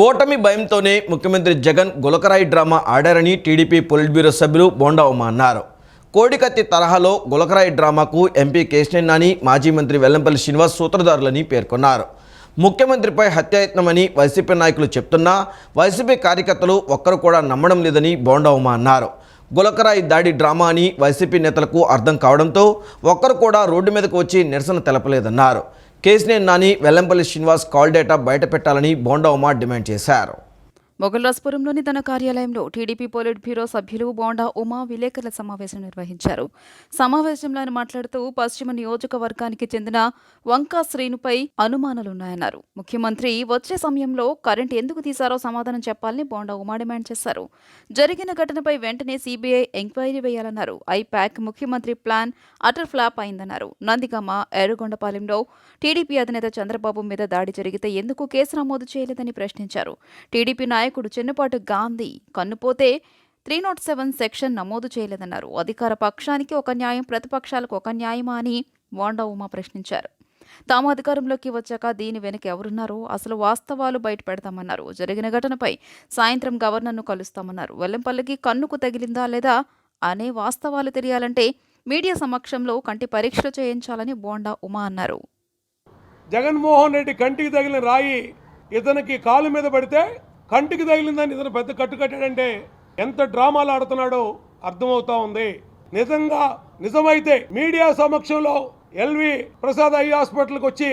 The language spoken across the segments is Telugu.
ఓటమి భయంతోనే ముఖ్యమంత్రి జగన్ గులకరాయి డ్రామా ఆడారని టీడీపీ పొలిట్ బ్యూరో సభ్యులు బోండా ఉమ అన్నారు. కోడికత్తి తరహాలో గులకరాయి డ్రామాకు ఎంపీ కేశినేని నాని మాజీ మంత్రి వెల్లంపల్లి శ్రీనివాస్ సూత్రధారులని పేర్కొన్నారు. ముఖ్యమంత్రిపై హత్యాయత్నమని వైసీపీ నాయకులు చెప్తున్నా వైసీపీ కార్యకర్తలు ఒక్కరు కూడా నమ్మడం లేదని బోండా ఉమా అన్నారు. గులకరాయి దాడి డ్రామా అని వైసీపీ నేతలకు అర్థం కావడంతో ఒక్కరు కూడా రోడ్డు మీదకు వచ్చి నిరసన తెలపలేదన్నారు. కేసినేని నాని వెల్లంపల్లి శ్రీనివాస్ కాల్ డేటా బయట పెట్టాలని బోండా ఉమా డిమాండ్ చేశారు. మొగల్రాజ్పురంలోని తన కార్యాలయంలో టీడీపీ పోలిట్ బ్యూరో సభ్యులు బోండా ఉమా విలేకరుల సమావేశం నిర్వహించారు. సమావేశంలో ఆయన మాట్లాడుతూ పశ్చిమ నియోజకవర్గానికి చెందిన వంకా శ్రీనుపై అనుమానాలున్నాయన్నారు. ముఖ్యమంత్రి వచ్చే సమయంలో కరెంట్ ఎందుకు తీశారో సమాధానం చెప్పాలని బోండా ఉమా డిమాండ్ చేశారు. జరిగిన ఘటనపై వెంటనే సీబీఐ ఎంక్వైరీ వేయాలన్నారు. ఐపాక్ ముఖ్యమంత్రి ప్లాన్ అటర్ ఫ్లాప్ అయిందన్నారు. నందిగామ ఏరుగొండపాలెంలో టీడీపీ అధినేత చంద్రబాబు మీద దాడి జరిగితే ఎందుకు కేసు నమోదు చేయలేదని ప్రశ్నించారు. టీడీపీ నాయకుడు చెన్నుపాటు గాంధీ కన్నుపోతే త్రీ నాట్ సెవెన్ సెక్షన్ నమోదు చేయలేదన్నారు. అధికార పక్షానికి ఒక న్యాయం ప్రతిపక్షాలకు ఒక న్యాయమా అని వాండా ఉమా ప్రశ్నించారు. తాము అధికారంలోకి వచ్చాక దీని వెనుక ఎవరున్నారో అసలు వాస్తవాలు బయట పెడతామన్నారు జరిగిన ఘటనపై సాయంత్రం గవర్నర్ను కలుస్తామన్నారు. వెల్లంపల్లికి కన్నుకు తగిలిందా లేదా అనే వాస్తవాలు తెలియాలంటే మీడియా సమక్షంలో కంటి పరీక్షలు చేయించాలని బోండా ఉమా అన్నారు. జగన్మోహన్ రెడ్డి కంటికి తగిలిన రాయి ఇతనికి కాలు మీద పడితే కంటికి తగిలిందని ఇతను పెద్ద కట్టు కట్టాడంటే ఎంత డ్రామాలు ఆడుతున్నాడో అర్థమవుతా ఉంది. నిజంగా నిజమైతే మీడియా సమక్షంలో ఎల్వి ప్రసాద్ ఐ హాస్పిటల్కి వచ్చి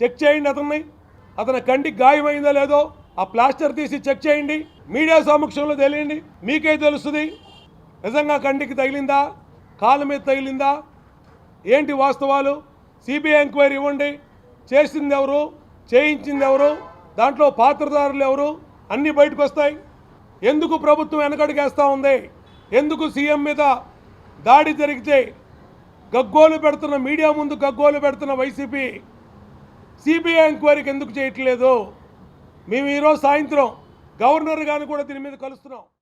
చెక్ చేయండి అతన్ని. అతని కంటికి గాయమైందో లేదో ఆ ప్లాస్టర్ తీసి చెక్ చేయండి. మీడియా సమక్షంలో తెలియండి. మీకే తెలుస్తుంది. నిజంగా కంటికి తగిలిందా? కాలు మీద తగిలిందా? ఏంటి వాస్తవాలు? సిబిఐ ఎంక్వైరీ ఇవ్వండి. చేసింది ఎవరు? చేయించింది ఎవరు? దాంట్లో పాత్రదారులు ఎవరు? అన్నీ బయటకు వస్తాయి ఎందుకు ప్రభుత్వం వెనకడుగేస్తూ ఉంది? ఎందుకు సీఎం మీద దాడి జరిగితే గగ్గోలు పెడుతున్న మీడియా ముందు గగ్గోలు పెడుతున్న వైసీపీ సిబిఐ ఎంక్వైరీకి ఎందుకు చేయట్లేదు? మేము ఈరోజు సాయంత్రం గవర్నర్ గారిని కూడా దీని మీద కలుస్తున్నాం.